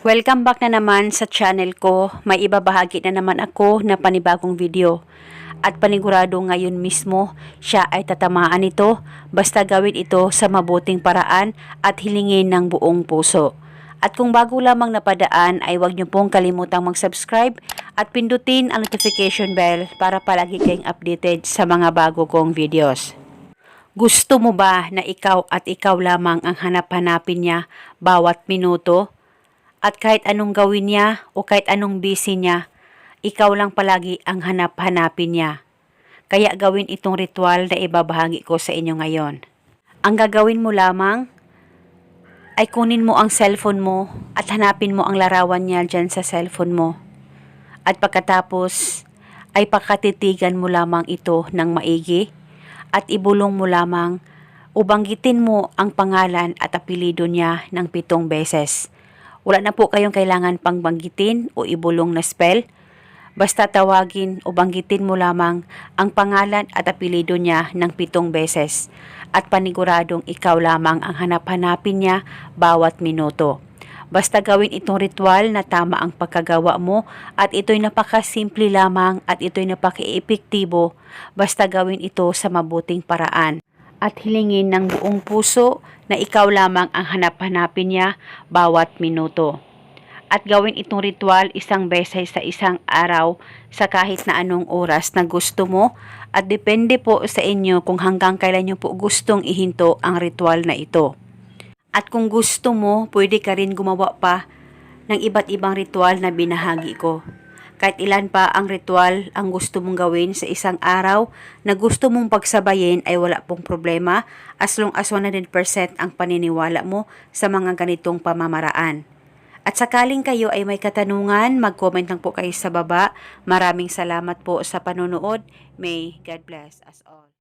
Welcome back na naman sa channel ko. May ibabahagi na naman ako na panibagong video. At panigurado ngayon mismo, siya ay tatamaan nito basta gawin ito sa mabuting paraan at hilingin ng buong puso. At kung bago lamang napadaan ay huwag niyo pong kalimutang mag-subscribe at pindutin ang notification bell para palagi kayong updated sa mga bago kong videos. Gusto mo ba na ikaw at ikaw lamang ang hanap-hanapin niya bawat minuto? At kahit anong gawin niya o kahit anong busy niya, ikaw lang palagi ang hanap-hanapin niya. Kaya gawin itong ritual na ibabahagi ko sa inyo ngayon. Ang gagawin mo lamang ay kunin mo ang cellphone mo at hanapin mo ang larawan niya dyan sa cellphone mo. At pagkatapos ay pakatitigan mo lamang ito ng maigi at ibulong mo lamang o banggitin mo ang pangalan at apelido niya ng pitong beses. Wala na po kayong kailangan pang banggitin o ibulong na spell. Basta tawagin o banggitin mo lamang ang pangalan at apelido niya ng pitong beses at paniguradong ikaw lamang ang hanap-hanapin niya bawat minuto. Basta gawin itong ritual na tama ang pagkagawa mo at ito'y napakasimple lamang at ito'y napaka-epektibo basta gawin ito sa mabuting paraan at hilingin ng buong puso na ikaw lamang ang hanap-hanapin niya bawat minuto. At gawin itong ritual isang beses sa isang araw sa kahit na anong oras na gusto mo at depende po sa inyo kung hanggang kailan nyo po gustong ihinto ang ritual na ito. At kung gusto mo, pwede ka rin gumawa pa ng iba't ibang ritual na binahagi ko. Kahit ilan pa ang ritual ang gusto mong gawin sa isang araw na gusto mong pagsabayin ay wala pong problema as long as 100% ang paniniwala mo sa mga ganitong pamamaraan. At sakaling kayo ay may katanungan, mag-comment lang po kayo sa baba. Maraming salamat po sa panonood. May God bless us all.